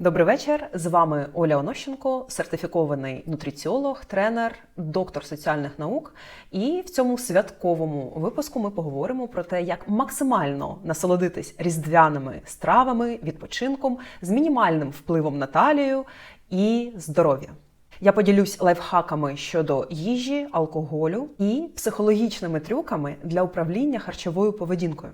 Добрий вечір. З вами Оля Онощенко, сертифікований нутриціолог, тренер, доктор соціальних наук. І в цьому святковому випуску ми поговоримо про те, як максимально насолодитись різдвяними стравами, відпочинком з мінімальним впливом на талію і здоров'я. Я поділюсь лайфхаками щодо їжі, алкоголю і психологічними трюками для управління харчовою поведінкою.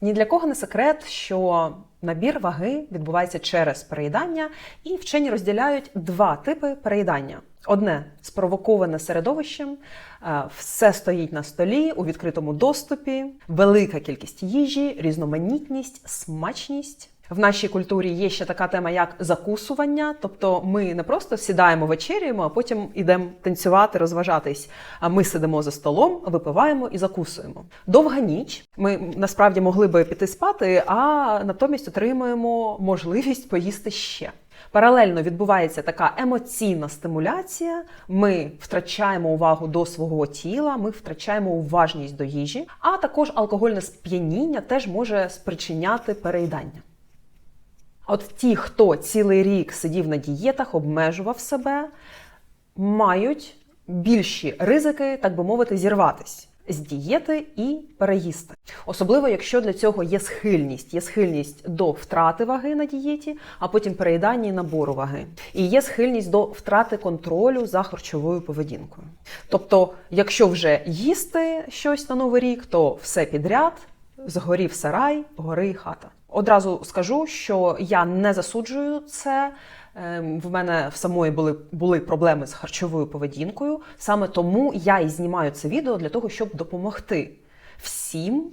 Ні для кого не секрет, що набір ваги відбувається через переїдання, і вчені розділяють два типи переїдання: одне спровоковане середовищем, е, все стоїть на столі у відкритому доступі, велика кількість їжі, різноманітність, смачність. В нашій культурі є ще така тема, як закусування. Тобто ми не просто сідаємо вечеряємо, а потім йдемо танцювати, розважатись. А ми сидимо за столом, випиваємо і закусуємо. Довга ніч. Ми насправді могли би піти спати, а натомість отримуємо можливість поїсти ще. Паралельно відбувається така емоційна стимуляція. Ми втрачаємо увагу до свого тіла, ми втрачаємо уважність до їжі, а також алкогольне сп'яніння теж може спричиняти переїдання. От ті, хто цілий рік сидів на дієтах, обмежував себе, мають більші ризики, так би мовити, зірватись з дієти і переїсти. Особливо, якщо для цього є схильність, є схильність до втрати ваги на дієті, а потім переїдання і набору ваги. І є схильність до втрати контролю за харчовою поведінкою. Тобто, якщо вже їсти щось на новий рік, то все підряд, згорів сарай, гори і хата. Одразу скажу, що я не засуджую це. Ем, В мене в самої були, були проблеми з харчовою поведінкою. Саме тому я і знімаю це відео для того, щоб допомогти всім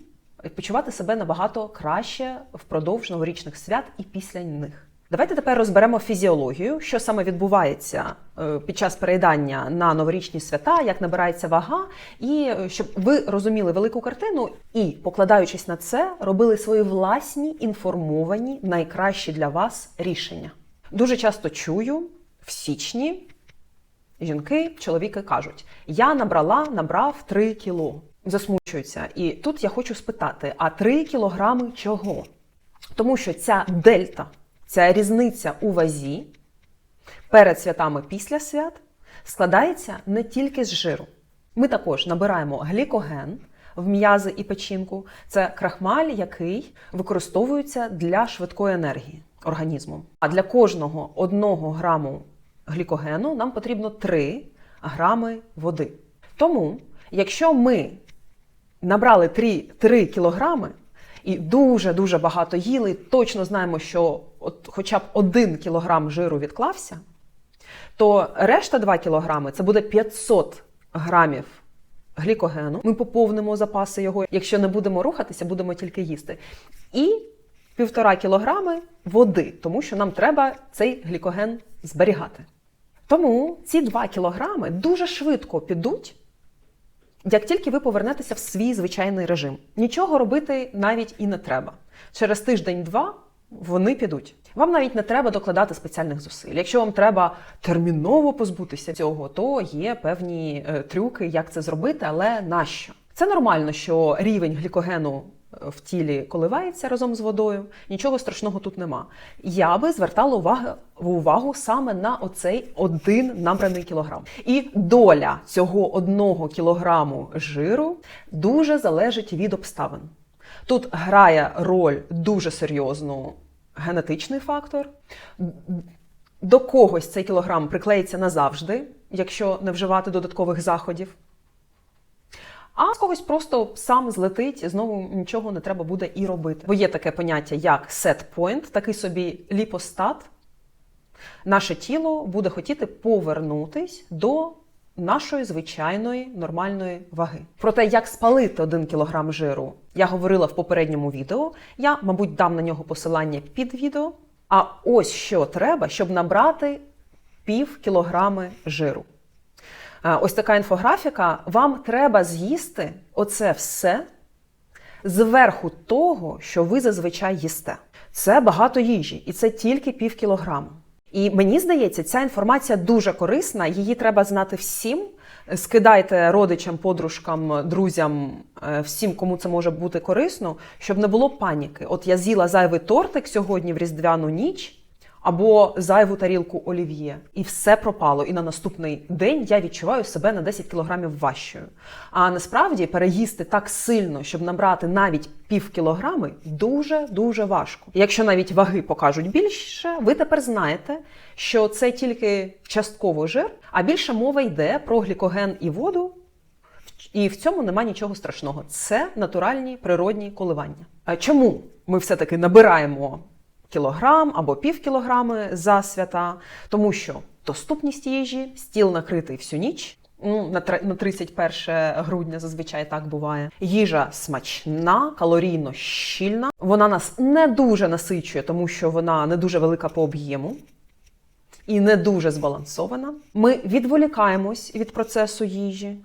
почувати себе набагато краще впродовж новорічних свят і після них. Давайте тепер розберемо фізіологію, що саме відбувається е, під час переїдання на новорічні свята, як набирається вага, і е, щоб ви розуміли велику картину і, покладаючись на це, робили свої власні інформовані, найкращі для вас рішення. Дуже часто чую в січні жінки, чоловіки кажуть: я набрала, набрав 3 кіло. Засмучуються. І тут я хочу спитати: а 3 кілограми чого? Тому що ця дельта, ця різниця у вазі перед святами після свят складається не тільки з жиру. Ми також набираємо глікоген в м'язи і печінку. Це крахмаль, який використовується для швидкої енергії організмом. А для кожного одного граму глікогену нам потрібно 3 грами води. Тому, якщо ми набрали 3, 3 кілограми і дуже-дуже багато їли, точно знаємо, що от хоча б 1 кілограм жиру відклався, то решта 2 кілограми це буде 500 грамів глікогену. Ми поповнимо запаси його. Якщо не будемо рухатися, будемо тільки їсти. І півтора кілограми води, тому що нам треба цей глікоген зберігати. Тому ці 2 кілограми дуже швидко підуть, як тільки ви повернетеся в свій звичайний режим. Нічого робити навіть і не треба. Через тиждень-два вони підуть. Вам навіть не треба докладати спеціальних зусиль. Якщо вам треба терміново позбутися цього, то є певні е, трюки, як це зробити, але нащо? Це нормально, що рівень глікогену в тілі коливається разом з водою. Нічого страшного тут нема. Я би звертала увагу, увагу саме на оцей один набраний кілограм. І доля цього одного кілограму жиру дуже залежить від обставин. Тут грає роль дуже серйозну генетичний фактор. До когось цей кілограм приклеїться назавжди, якщо не вживати додаткових заходів. А з когось просто сам злетить, знову нічого не треба буде і робити. Бо є таке поняття, як set point, такий собі ліпостат. Наше тіло буде хотіти повернутись до нашої звичайної нормальної ваги. Про те, як спалити 1 кг жиру, я говорила в попередньому відео. Я, мабуть, дам на нього посилання під відео. А ось що треба, щоб набрати пів кілограми жиру. Ось така інфографіка. Вам треба з'їсти оце все зверху того, що ви зазвичай їсте. Це багато їжі, і це тільки пів кілограму. І мені здається, ця інформація дуже корисна, її треба знати всім. Скидайте родичам, подружкам, друзям, е, всім, кому це може бути корисно, щоб не було паніки. От я з'їла зайвий тортик сьогодні в різдвяну ніч, або зайву тарілку олів'є, і все пропало. І на наступний день я відчуваю себе на 10 кілограмів важчою. А насправді переїсти так сильно, щоб набрати навіть пів кілограми, дуже дуже важко. Якщо навіть ваги покажуть більше, ви тепер знаєте, що це тільки частково жир, а більше мова йде про глікоген і воду. І в цьому нема нічого страшного. Це натуральні природні коливання. Чому ми все-таки набираємо кілограм або пів кілограми за свята? Тому що доступність їжі, стіл накритий всю ніч. Ну, на на 31 грудня зазвичай так буває. Їжа смачна, калорійно щільна. Вона нас не дуже насичує, тому що вона не дуже велика по об'єму і не дуже збалансована. Ми відволікаємось від процесу їжі.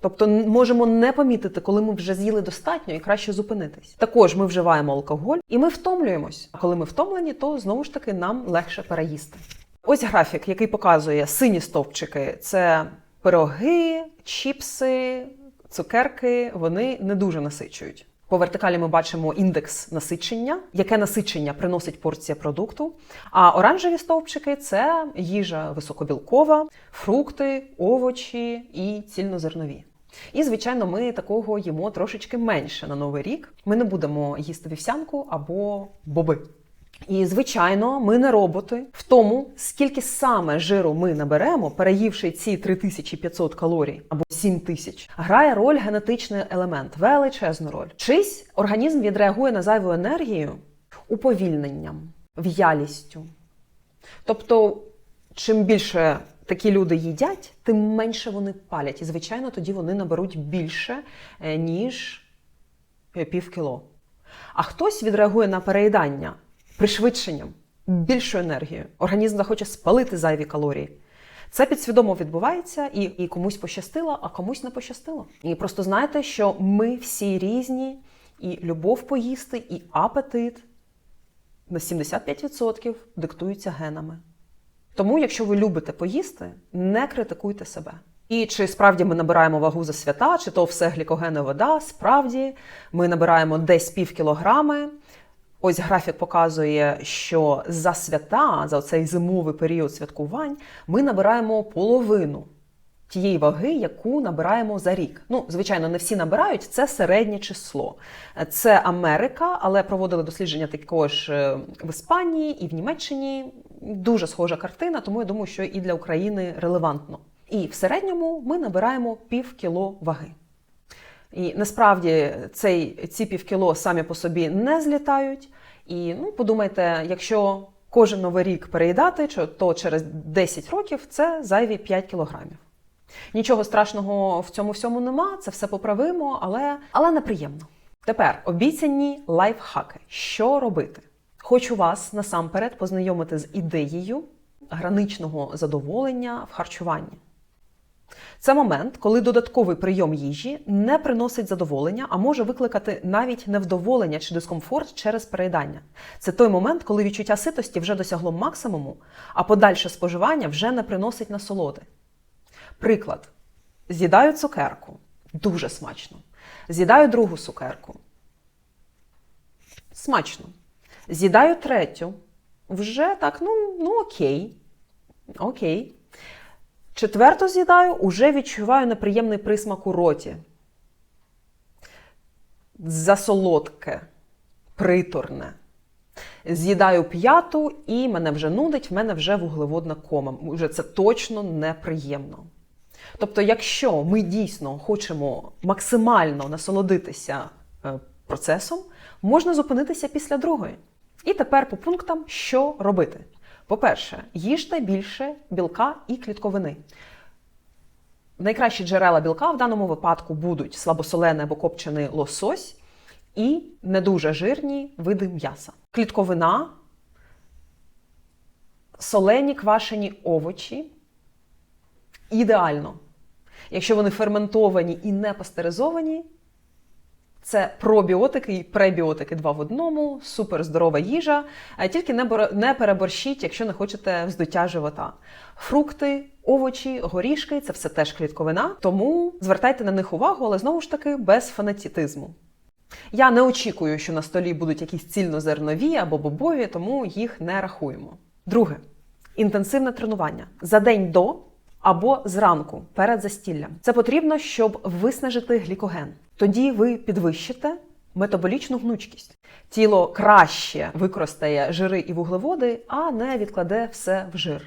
Тобто можемо не помітити, коли ми вже з'їли достатньо і краще зупинитись. Також ми вживаємо алкоголь і ми втомлюємось. А коли ми втомлені, то знову ж таки нам легше переїсти. Ось графік, який показує сині стовпчики: це пироги, чіпси, цукерки. Вони не дуже насичують. По вертикалі ми бачимо індекс насичення, яке насичення приносить порція продукту. А оранжеві стовпчики це їжа високобілкова, фрукти, овочі і цільнозернові. І, звичайно, ми такого їмо трошечки менше на новий рік. Ми не будемо їсти вівсянку або боби. І, звичайно, ми не роботи в тому, скільки саме жиру ми наберемо, переївши ці 3500 калорій або 7000, грає роль генетичний елемент, величезну роль. Чийсь організм відреагує на зайву енергію уповільненням, в'ялістю. Тобто, чим більше такі люди їдять, тим менше вони палять. І, звичайно, тоді вони наберуть більше, е, ніж е, пів кіло. А хтось відреагує на переїдання пришвидшенням, більшою енергією. Організм захоче спалити зайві калорії. Це підсвідомо відбувається, і, і комусь пощастило, а комусь не пощастило. І просто знайте, що ми всі різні, і любов поїсти, і апетит на 75% диктуються генами. Тому, якщо ви любите поїсти, не критикуйте себе. І чи справді ми набираємо вагу за свята, чи то все глікоген і вода, справді ми набираємо десь пів кілограми. Ось графік показує, що за свята, за цей зимовий період святкувань, ми набираємо половину тієї ваги, яку набираємо за рік. Ну, звичайно, не всі набирають, це середнє число. Це Америка, але проводили дослідження також е, в Іспанії і в Німеччині. Дуже схожа картина, тому я думаю, що і для України релевантно. І в середньому ми набираємо пів кіло ваги. І насправді цей, ці півкіло самі по собі не злітають. І ну, подумайте, якщо кожен новий рік переїдати, то через 10 років це зайві 5 кілограмів. Нічого страшного в цьому всьому нема, це все поправимо, але, але неприємно. Тепер обіцяні лайфхаки. Що робити? Хочу вас насамперед познайомити з ідеєю граничного задоволення в харчуванні. Це момент, коли додатковий прийом їжі не приносить задоволення, а може викликати навіть невдоволення чи дискомфорт через переїдання. Це той момент, коли відчуття ситості вже досягло максимуму, а подальше споживання вже не приносить насолоди. Приклад: з'їдаю цукерку, дуже смачно. З'їдаю другу цукерку. Смачно. З'їдаю третю. Вже так, ну, ну окей. Окей. Четверту з'їдаю, уже відчуваю неприємний присмак у роті. Засолодке, приторне. З'їдаю п'яту, і мене вже нудить, в мене вже вуглеводна кома. Вже це точно неприємно. Тобто, якщо ми дійсно хочемо максимально насолодитися е, процесом, можна зупинитися після другої. І тепер по пунктам, що робити. По-перше, їжте більше білка і клітковини. Найкращі джерела білка в даному випадку будуть слабосолений або копчений лосось і не дуже жирні види м'яса. Клітковина, солені квашені овочі. Ідеально. Якщо вони ферментовані і не пастеризовані, це пробіотики і пребіотики два в одному, суперздорова їжа. Тільки не, бор- не переборщіть, якщо не хочете вздуття живота. Фрукти, овочі, горішки це все теж клітковина, тому звертайте на них увагу, але знову ж таки без фанатітизму. Я не очікую, що на столі будуть якісь цільнозернові або бобові, тому їх не рахуємо. Друге інтенсивне тренування за день до або зранку перед застіллям. Це потрібно, щоб виснажити глікоген. Тоді ви підвищите метаболічну гнучкість. Тіло краще використає жири і вуглеводи, а не відкладе все в жир.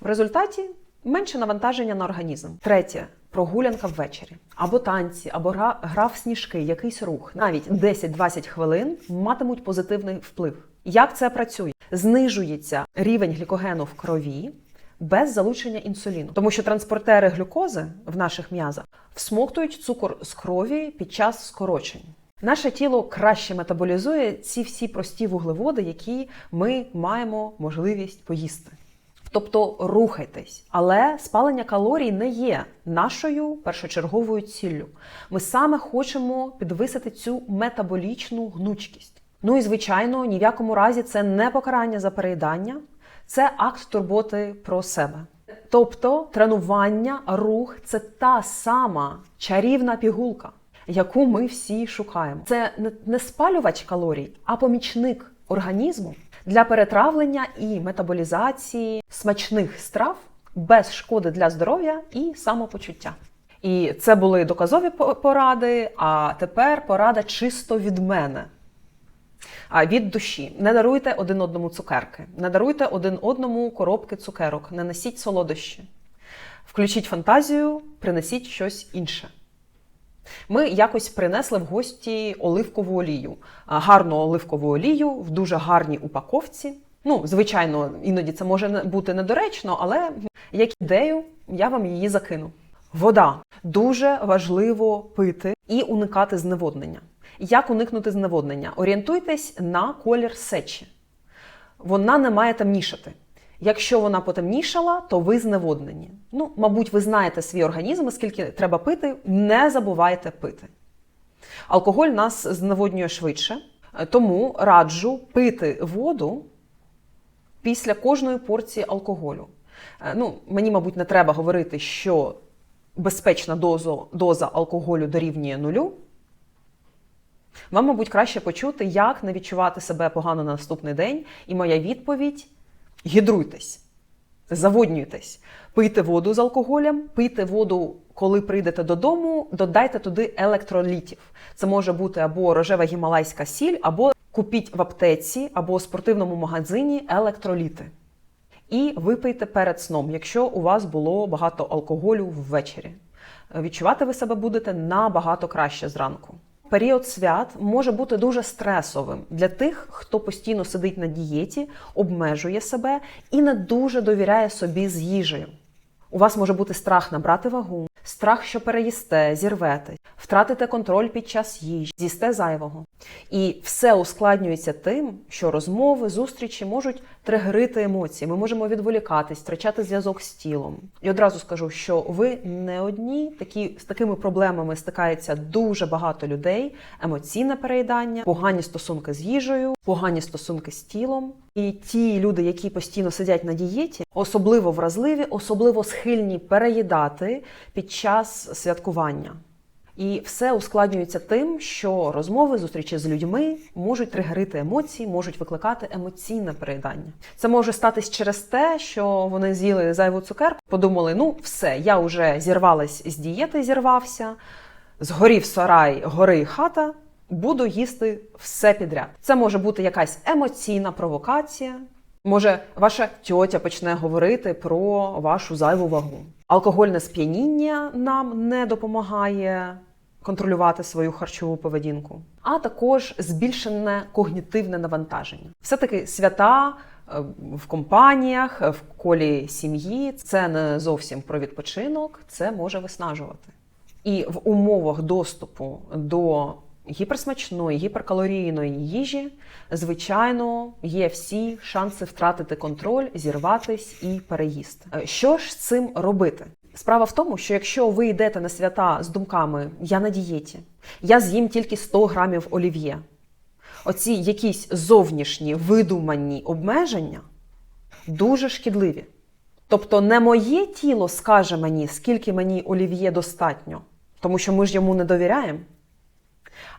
В результаті менше навантаження на організм. Третє прогулянка ввечері, або танці, або гра, гра в сніжки, якийсь рух, навіть 10-20 хвилин матимуть позитивний вплив. Як це працює? Знижується рівень глікогену в крові без залучення інсуліну, тому що транспортери глюкози в наших м'язах всмоктують цукор з крові під час скорочень. Наше тіло краще метаболізує ці всі прості вуглеводи, які ми маємо можливість поїсти. Тобто рухайтесь, але спалення калорій не є нашою першочерговою ціллю. Ми саме хочемо підвисити цю метаболічну гнучкість. Ну і звичайно, ні в якому разі це не покарання за переїдання, це акт турботи про себе. Тобто тренування, рух це та сама чарівна пігулка, яку ми всі шукаємо. Це не- спалювач калорій, а помічник організму для перетравлення і метаболізації смачних страв без шкоди для здоров'я і самопочуття. І це були доказові поради. А тепер порада чисто від мене. Від душі не даруйте один одному цукерки, не даруйте один одному коробки цукерок, не несіть солодощі. Включіть фантазію, принесіть щось інше. Ми якось принесли в гості оливкову олію, гарну оливкову олію в дуже гарній упаковці. Ну, звичайно, іноді це може бути недоречно, але як ідею я вам її закину. Вода дуже важливо пити і уникати зневоднення. Як уникнути зневоднення? Орієнтуйтесь на колір сечі. Вона не має темнішати. Якщо вона потемнішала, то ви зневоднені. Ну, мабуть, ви знаєте свій організм, скільки треба пити, не забувайте пити. Алкоголь нас зневоднює швидше, тому раджу пити воду після кожної порції алкоголю. Е, Ну, мені, мабуть, не треба говорити, що безпечна доза, доза алкоголю дорівнює нулю. Вам, мабуть, краще почути, як не відчувати себе погано на наступний день. І моя відповідь: гідруйтесь, заводнюйтесь, пийте воду з алкоголем, пийте воду, коли прийдете додому, додайте туди електролітів. Це може бути або рожева гімалайська сіль, або купіть в аптеці або у спортивному магазині електроліти. І випийте перед сном, якщо у вас було багато алкоголю ввечері. Відчувати ви себе будете набагато краще зранку. Період свят може бути дуже стресовим для тих, хто постійно сидить на дієті, обмежує себе і не дуже довіряє собі з їжею. У вас може бути страх набрати вагу, страх, що переїсте, зірвете, втратите контроль під час їжі, з'їсте зайвого. І все ускладнюється тим, що розмови, зустрічі можуть тригерити емоції. Ми можемо відволікатись, втрачати зв'язок з тілом. І одразу скажу, що ви не одні такі з такими проблемами стикається дуже багато людей: емоційне переїдання, погані стосунки з їжею, погані стосунки з тілом. І ті люди, які постійно сидять на дієті, особливо вразливі, особливо схильні переїдати під час святкування. І все ускладнюється тим, що розмови, зустрічі з людьми можуть тригерити емоції, можуть викликати емоційне переїдання. Це може статись через те, що вони з'їли зайву цукерку, подумали: ну все, я вже зірвалась з дієти, зірвався, згорів сарай, гори хата. Буду їсти все підряд. Це може бути якась емоційна провокація. Може, ваша тьотя почне говорити про вашу зайву вагу. Алкогольне сп'яніння нам не допомагає контролювати свою харчову поведінку, а також збільшене когнітивне навантаження. Все-таки свята е, в компаніях, в колі сім'ї це не зовсім про відпочинок, це може виснажувати. І в умовах доступу до гіперсмачної, гіперкалорійної їжі, звичайно, є всі шанси втратити контроль, зірватись і переїсти. Е, Що ж з цим робити? Справа в тому, що якщо ви йдете на свята з думками Я на дієті, я з'їм тільки 100 грамів олів'є, оці якісь зовнішні видумані обмеження дуже шкідливі. Тобто не моє тіло скаже мені, скільки мені олів'є достатньо, тому що ми ж йому не довіряємо,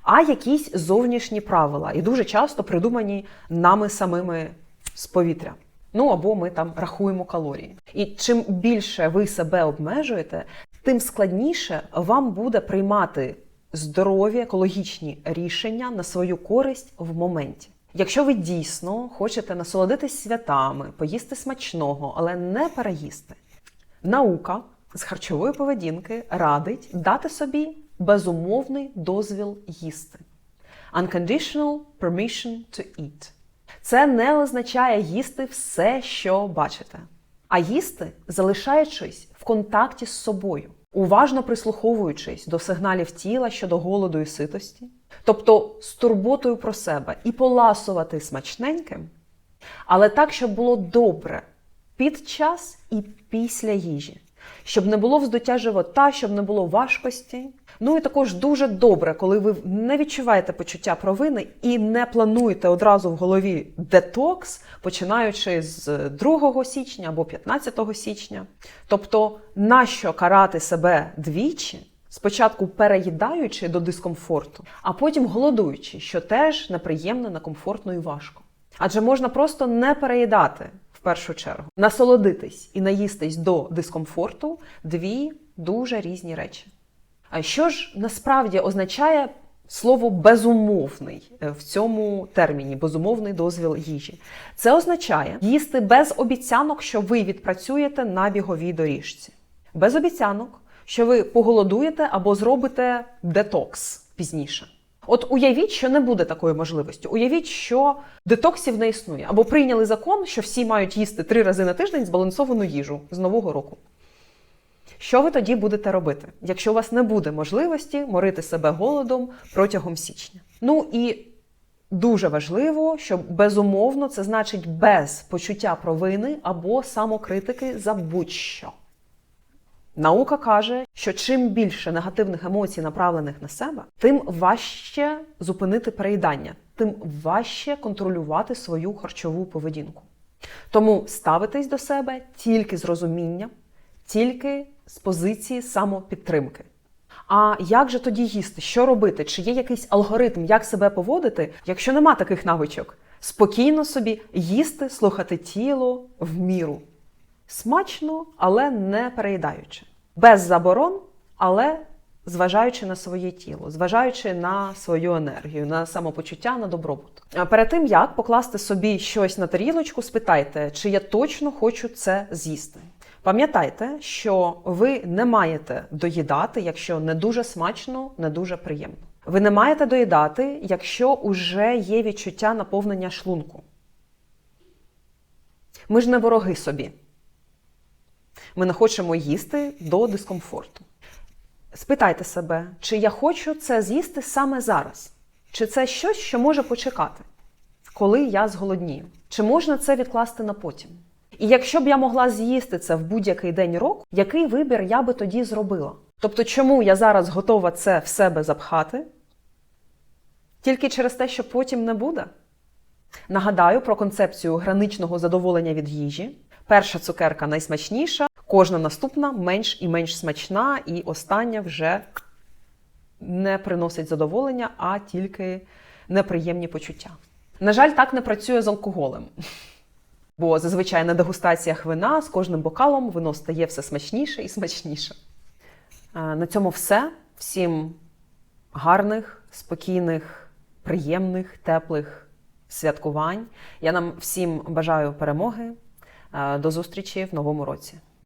а якісь зовнішні правила, і дуже часто придумані нами самими з повітря. Ну або ми там рахуємо калорії. І чим більше ви себе обмежуєте, тим складніше вам буде приймати здорові екологічні рішення на свою користь в моменті. Якщо ви дійсно хочете насолодитись святами, поїсти смачного, але не переїсти, наука з харчової поведінки радить дати собі безумовний дозвіл їсти. Unconditional permission to eat. Це не означає їсти все, що бачите, а їсти, залишаючись в контакті з собою, уважно прислуховуючись до сигналів тіла щодо голоду і ситості, тобто з турботою про себе і поласувати смачненьким, але так, щоб було добре під час і після їжі, щоб не було вздуття живота, щоб не було важкості. Ну і також дуже добре, коли ви не відчуваєте почуття провини і не плануєте одразу в голові детокс, починаючи з 2 січня або 15 січня. Тобто, нащо карати себе двічі? Спочатку переїдаючи до дискомфорту, а потім голодуючи, що теж неприємно, некомфортно і важко. Адже можна просто не переїдати в першу чергу, насолодитись і наїстись до дискомфорту дві дуже різні речі. А що ж насправді означає слово безумовний в цьому терміні безумовний дозвіл їжі? Це означає їсти без обіцянок, що ви відпрацюєте на біговій доріжці, без обіцянок, що ви поголодуєте або зробите детокс пізніше. От уявіть, що не буде такої можливості. Уявіть, що детоксів не існує, або прийняли закон, що всі мають їсти три рази на тиждень збалансовану їжу з нового року. Що ви тоді будете робити, якщо у вас не буде можливості морити себе голодом протягом січня? Ну і дуже важливо, що безумовно це значить без почуття провини або самокритики за будь-що. Наука каже, що чим більше негативних емоцій, направлених на себе, тим важче зупинити переїдання, тим важче контролювати свою харчову поведінку. Тому ставитись до себе тільки з розумінням, тільки з позиції самопідтримки. А як же тоді їсти? Що робити? Чи є якийсь алгоритм, як себе поводити, якщо нема таких навичок? Спокійно собі їсти, слухати тіло в міру. Смачно, але не переїдаючи. Без заборон, але зважаючи на своє тіло, зважаючи на свою енергію, на самопочуття, на добробут. Перед тим як покласти собі щось на тарілочку, спитайте, чи я точно хочу це з'їсти. Пам'ятайте, що ви не маєте доїдати, якщо не дуже смачно, не дуже приємно. Ви не маєте доїдати, якщо уже є відчуття наповнення шлунку. Ми ж не вороги собі. Ми не хочемо їсти до дискомфорту. Спитайте себе, чи я хочу це з'їсти саме зараз? Чи це щось, що може почекати, коли я зголоднію? Чи можна це відкласти на потім? І якщо б я могла з'їсти це в будь-який день року, який вибір я би тоді зробила? Тобто, чому я зараз готова це в себе запхати? Тільки через те, що потім не буде? Нагадаю про концепцію граничного задоволення від їжі. Перша цукерка найсмачніша, кожна наступна менш і менш смачна, і остання вже не приносить задоволення, а тільки неприємні почуття. На жаль, так не працює з алкоголем. Бо зазвичай на дегустаціях вина з кожним бокалом вино стає все смачніше і смачніше. Е, На цьому все. Всім гарних, спокійних, приємних, теплих святкувань. Я нам всім бажаю перемоги. Е, До зустрічі в новому році.